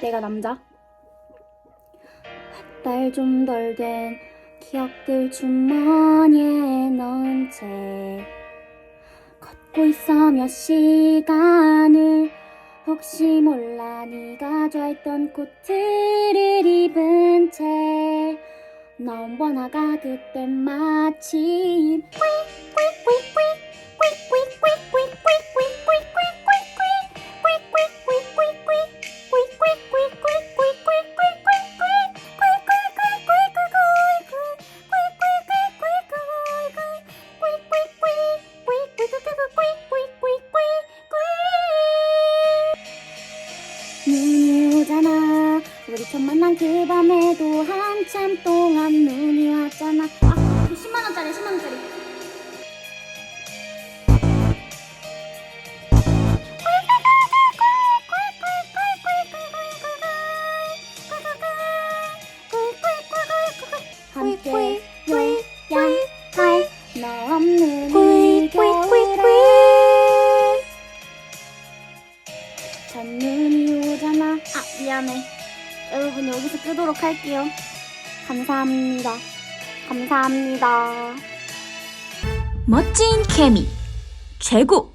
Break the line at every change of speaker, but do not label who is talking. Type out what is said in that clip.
내가 남자. 한달좀덜 된 기억들 주머니에 넣은 채 걷고 있어 몇 시간을 혹시 몰라 네가 좋아했던 코트를 입은 채 너무 번화가 그때 마침 우리 처음 만난 그 밤에도 한참 동안 눈이 왔잖아. 아 10만원짜리 10만원짜리. 함께 요양할 너 없는 이 겨울에. 첫눈이 오잖아. 아 미안해 여러분 여기서 끄도록 할게요. 감사합니다. 감사합니다.
멋진 케미. 최고